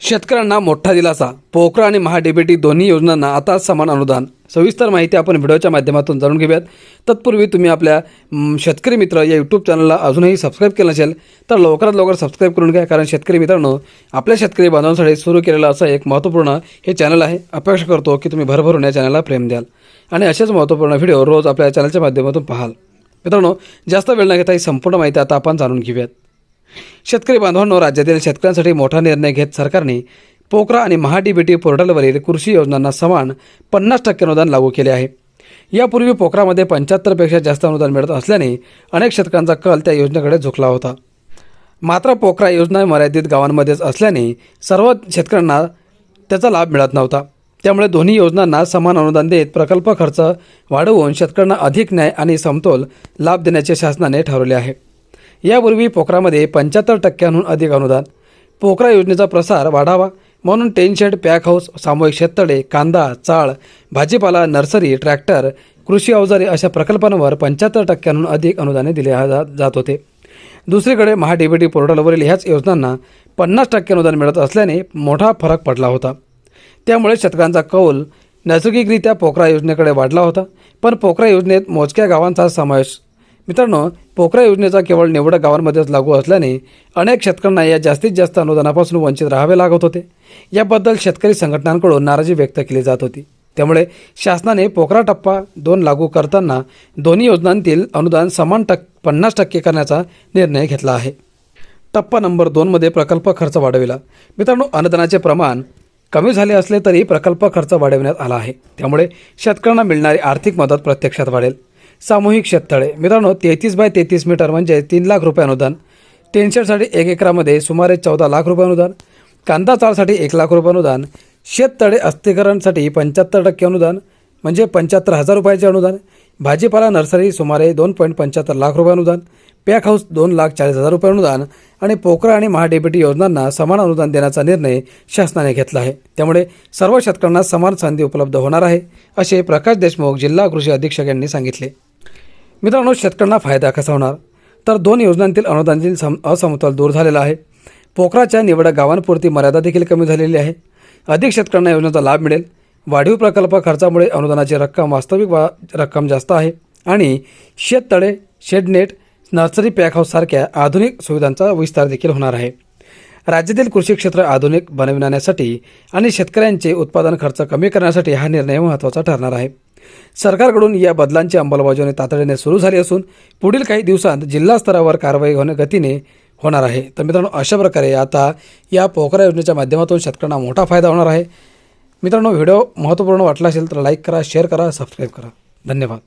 शेतकऱ्यांना मोठा दिलासा. पोखरा आणि महाडीबीटी दोन्ही योजनांना आता समान अनुदान. सविस्तर माहिती आपण व्हिडिओच्या माध्यमातून जाणून घेऊयात. तत्पूर्वी तुम्ही आपल्या शेतकरी मित्र या यूट्यूब चॅनलला अजूनही सबस्क्राईब केलं नसेल तर लवकरात लवकर सबस्क्राईब करून घ्या कारण शेतकरी मित्रांनो आपल्या शेतकरी बांधवांसाठी सुरू केलेलं असं एक महत्त्वपूर्ण हे चॅनल आहे. अपेक्षा करतो की तुम्ही भरभरून या चॅनलला प्रेम द्याल. आणि असेच महत्त्वपूर्ण व्हिडिओ रोज आपल्या चॅनलच्या माध्यमातून पाहाल. मित्रांनो जास्त वेळ न घेता ही संपूर्ण माहिती आता आपण जाणून घेऊयात. शेतकरी बांधवांनो राज्यातील शेतकऱ्यांसाठी मोठा निर्णय घेत सरकारने पोकरा आणि महाडीबीटी पोर्टलवरील कृषी योजनांना समान पन्नास टक्के अनुदान लागू केले आहे. यापूर्वी पोखरामध्ये पंच्याहत्तरपेक्षा जास्त अनुदान मिळत असल्याने अनेक शेतकऱ्यांचा कल त्या योजनेकडे झुकला होता. मात्र पोखरा योजना मर्यादित गावांमध्येच असल्याने सर्व शेतकऱ्यांना त्याचा लाभ मिळत नव्हता. त्यामुळे दोन्ही योजनांना समान अनुदान देत प्रकल्प खर्च वाढवून शेतकऱ्यांना अधिक न्याय आणि समतोल लाभ देण्याचे शासनाने ठरवले आहे. यापूर्वी पोखरामध्ये पंच्याहत्तर टक्क्यांहून अधिक अनुदान पोखरा योजनेचा प्रसार वाढावा म्हणून टेनशेड पॅक हाऊस सामूहिक शेततळे कांदा चाळ भाजीपाला नर्सरी ट्रॅक्टर कृषी अवजारे अशा प्रकल्पांवर पंच्याहत्तर टक्क्यांहून अधिक अनुदाने दिले जा- जात होते. दुसरीकडे महाडीबीटी पोर्टलवरील ह्याच योजनांना पन्नास टक्के अनुदान मिळत असल्याने मोठा फरक पडला होता. त्यामुळे शेतकऱ्यांचा कौल नैसर्गिकरित्या पोखरा योजनेकडे वाढला होता पण पोखरा योजनेत मोजक्या गावांचा समावेश मित्रांनो पोखरा योजनेचा केवळ निवडक गावांमध्येच लागू असल्याने अनेक शेतकऱ्यांना या जास्तीत जास्त अनुदानापासून वंचित राहावे लागत होते. याबद्दल शेतकरी संघटनांकडून नाराजी व्यक्त केली जात होती. त्यामुळे शासनाने पोखरा टप्पा दोन लागू करताना दोन्ही योजनांतील अनुदान समान टक् पन्नास टक्के करण्याचा निर्णय घेतला आहे. टप्पा नंबर दोनमध्ये प्रकल्प खर्च वाढविला. मित्रांनो अनुदानाचे प्रमाण कमी झाले असले तरी प्रकल्प खर्च वाढविण्यात आला आहे. त्यामुळे शेतकऱ्यांना मिळणारी आर्थिक मदत प्रत्यक्षात वाढेल. सामूहिक शेततळे. मित्रांनो तेहतीस बाय तेहतीस मीटर म्हणजे तीन लाख रुपये अनुदान. टेन्शरसाठी एक एकरामध्ये सुमारे चौदा लाख रुपये अनुदान. कांदा चाळसाठी एक लाख रुपये अनुदान. शेततळे अस्थिकरणसाठी पंच्याहत्तर टक्के अनुदान म्हणजे पंच्याहत्तर हजार रुपयाचे अनुदान. भाजीपाला नर्सरी सुमारे दोन पॉईंट पंच्याहत्तर लाख रुपये अनुदान. पॅक हाऊस दोन लाख चाळीस हजार रुपये अनुदान. आणि पोकरा आणि महाडेबिटी योजनांना समान अनुदान देण्याचा निर्णय शासनाने घेतला आहे. त्यामुळे सर्व शेतकऱ्यांना समान संधी उपलब्ध होणार आहे असे प्रकाश देशमुख जिल्हा कृषी अधीक्षक यांनी सांगितले. मित्रांनो शेतकऱ्यांना फायदा कसा होणार? तर दोन योजनांतील अनुदानातील सम असमतोल दूर झालेला आहे. पोखराच्या निवडक गावांपुरती मर्यादा देखील कमी झालेली आहे. अधिक शेतकऱ्यांना योजनेचा लाभ मिळेल. वाढीव प्रकल्प खर्चामुळे अनुदानाची रक्कम वास्तविक वा रक्कम जास्त आहे आणि शेततळे शेडनेट नर्सरी पॅक हाऊससारख्या आधुनिक सुविधांचा विस्तार देखील होणार आहे. राज्यातील कृषी क्षेत्र आधुनिक बनविण्यासाठी आणि शेतकऱ्यांचे उत्पादन खर्च कमी करण्यासाठी हा निर्णय महत्त्वाचा ठरणार आहे. सरकारकडून या बदलांची अंमलबजावणी तातडीने सुरू झाली असून पुढील काही दिवसांत जिल्हा स्तरावर कारवाई होण्या गतीने होणार आहे. तर मित्रांनो अशा प्रकारे आता या पोखरा योजनेच्या माध्यमातून शेतकऱ्यांना मोठा फायदा होणार आहे. मित्रांनो व्हिडिओ महत्त्वपूर्ण वाटला असेल तर लाईक करा शेअर करा सबस्क्राईब करा. धन्यवाद.